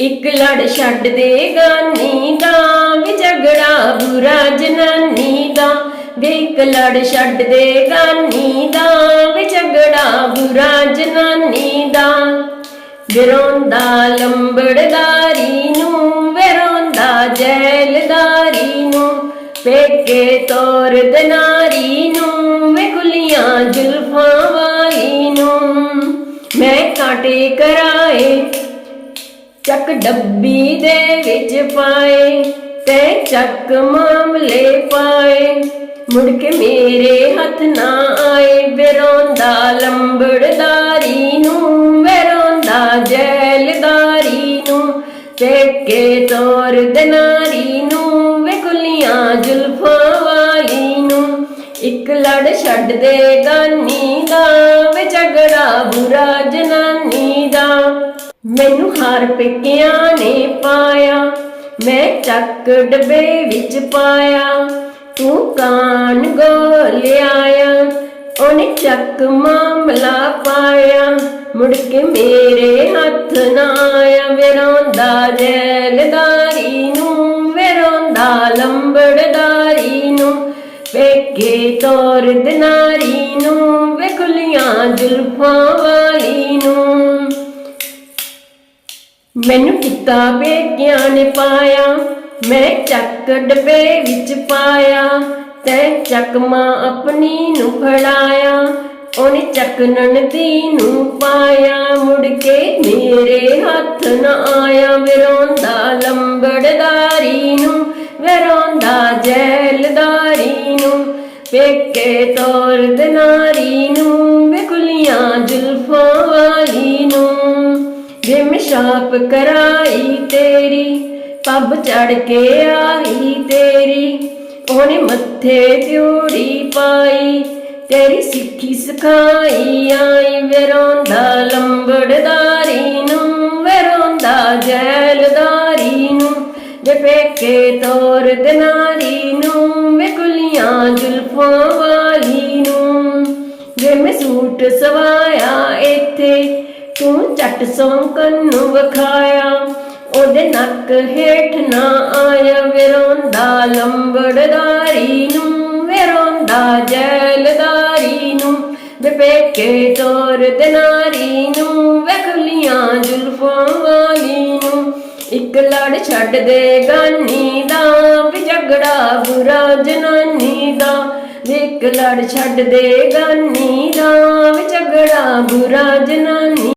ਇੱਕ ਲੜ ਛੱਡ ਦੇ ਗਾਨੀ ਦਾ, ਵੀ ਝਗੜਾ ਬੁਰਾ ਜਨਾਨੀ ਦਾ। ਵੇ ਇੱਕ ਲੜ ਛੱਡ ਦੇ ਗਾਨੀ ਦਾ, ਵੀ ਝਗੜਾ ਬੁਰਾ ਜਨਾਨੀ ਦਾ। ਵਿਰੋਂਦਾ ਲੰਬੜਦਾਰੀ ਨੂੰ, ਵਿਰੋਂਦਾ ਜੈਲਦਾਰੀ ਨੂੰ, ਪੇਕੇ ਤੋਰ ਦਨਾਰੀ ਨੂੰ, ਵੇ ਗੁਲੀਆਂ ਜੁਲਫਾਂ ਵਾਲੀ ਨੂੰ। ਮੈਂ ਕਾਂਟੇ ਕਰਾਏ ਚੱਕ ਡੱਬੀ ਦੇ ਵਿੱਚ ਪਾਏ ਤੇ ਚੱਕ ਮਾਮਲੇ ਪਾਏ। ਮੁੜ ਕੇ ਮੇਰੇ ਹੱਥ ਨਾ ਆਏ ਵਿਰੋਂਦਾ ਲੰਬੜਦਾਰੀ ਨੂੰ ਵਿਰੋਂਦਾ ਜੈਲਦਾਰੀ ਨੂੰ, ਪੇਕੇ ਤੋਰ ਦਨਾਰੀ ਨੂੰ ਵੇ ਕੁਲੀਆਂ ਜੁਲਫਾਂ ਵਾਲੀ ਨੂੰ। ਇੱਕ ਲੜ ਛੱਡ ਦੇ ਗਾਨੀ ਦਾ ਵੇ ਝਗੜਾ ਬੁਰਾ ਜਨਾਨੀ ਮੈਨੂੰ ਹਾਰ ਪੇਕਿਆਂ ਨੇ ਪਾਇਆ, ਮੈਂ ਚੱਕ ਡੱਬੇ ਵਿੱਚ ਪਾਇਆ। ਤੂੰ ਕਾਨ ਗੋਲ ਉਹਨੇ ਚੱਕ ਮਾਮਲਾ ਪਾਇਆ। ਮੁੜ ਕੇ ਮੇਰੇ ਹੱਥ ਨਾ ਆਇਆ, ਵਿਰੋਂਦਾ ਜੈਲਦਾਰੀ ਨੂੰ, ਵਿਰੋਂਦਾ ਲੰਬੜਦਾਰੀ ਨੂੰ। ਵੇਖੇ ਤੋਰ ਦਨਾਰੀ ਨੂੰ, ਵੇ ਖੁੱਲੀਆਂ ਜੁਲਫਾਂ ਵਾਲੀ ਨੂੰ। ਮੈਨੂੰ ਕੀਤਾ ਬੇਕਿਆਂ ਨੇ ਪਾਇਆ? ਮੈਂ ਚੱਕ ਡੱਬੇ ਵਿੱਚ ਪਾਇਆ। ਤੈ ਚੱਕਮਾ ਆਪਣੀ ਨੂੰ ਫੜਾਇਆ। ਉਹਨੇ ਚੱਕ ਨਣਦੀ ਨੂੰ ਪਾਇਆ। ਮੁੜ ਕੇ ਮੇਰੇ ਹੱਥ ਨਾ ਆਇਆ। ਵਿਰੋਂਦਾ ਲੰਬੜਦਾਰੀ ਨੂੰ, ਵਿਰੋਂਦਾ ਜੈਲਦਾਰੀ ਨੂੰ, ਪੇਕੇ ਤੋਰ ਨਾਰੀ ਨੂੰ ਵੇਖਲੀਆਂ ਜੁਲਫਾਂ ਜੇ ਕਰਾਈ ਤੇਰੀ, ਪੱਬ ਚੜ ਕੇ ਆਈ ਤੇਰੀ। ਉਹਨੇ ਮੱਥੇ ਤਿਉੜੀ ਪਾਈ, ਤੇਰੀ ਸਿੱਖੀ ਸਿਖਾਈ ਆਈ। ਵਿਰੋਂਦਾ ਲੰਬੜਦਾਰੀ ਨੂੰ, ਵਿਰੋਂਦਾ ਜੈਲਦਾਰੀ ਨੂੰ, ਜੇ ਪੇਕੇ ਤੋਰ ਦਨਾਰੀ ਨੂੰ, ਵੇ ਕੁਲੀਆਂ ਜੁਲਫਾਂ ਵਾਲੀ ਨੂੰ। ਜੇ ਮੈਂ ਸੂਟ ਸਵਾਇਆ ਇੱਥੇ ਤੂੰ ਚੱਟ ਸੌਂਕਣ ਨੂੰ ਵਖਾਇਆ। ਉਹਦੇ ਨੱਕ ਹੇਠ ਨਾ ਆਇਆ, ਵਿਰੋਂਦਾ ਲੰਬੜਦਾਰੀ ਨੂੰ, ਵਿਰੋਂਦਾ ਜੈਲਦਾਰੀ ਨੂੰ ਬੇਪੇਕੇ ਤੋਰ ਦਨਾਰੀ ਨੂੰ ਵੇਖਲੀਆਂ ਜੁਲਫਾਂ ਵਾਲੀ ਨੂੰ। ਇੱਕ ਲੜ ਛੱਡ ਦੇ ਗਾਨੀ ਦਾ, ਵੀ ਝਗੜਾ ਬੁਰਾ ਜਨਾਨੀ ਦਾ। ਇੱਕ ਲੜ ਛੱਡ ਦੇ ਗਾਨੀ ਦਾ, ਵੀ ਝਗੜਾ ਬੁਰਾ ਜਨਾਨੀ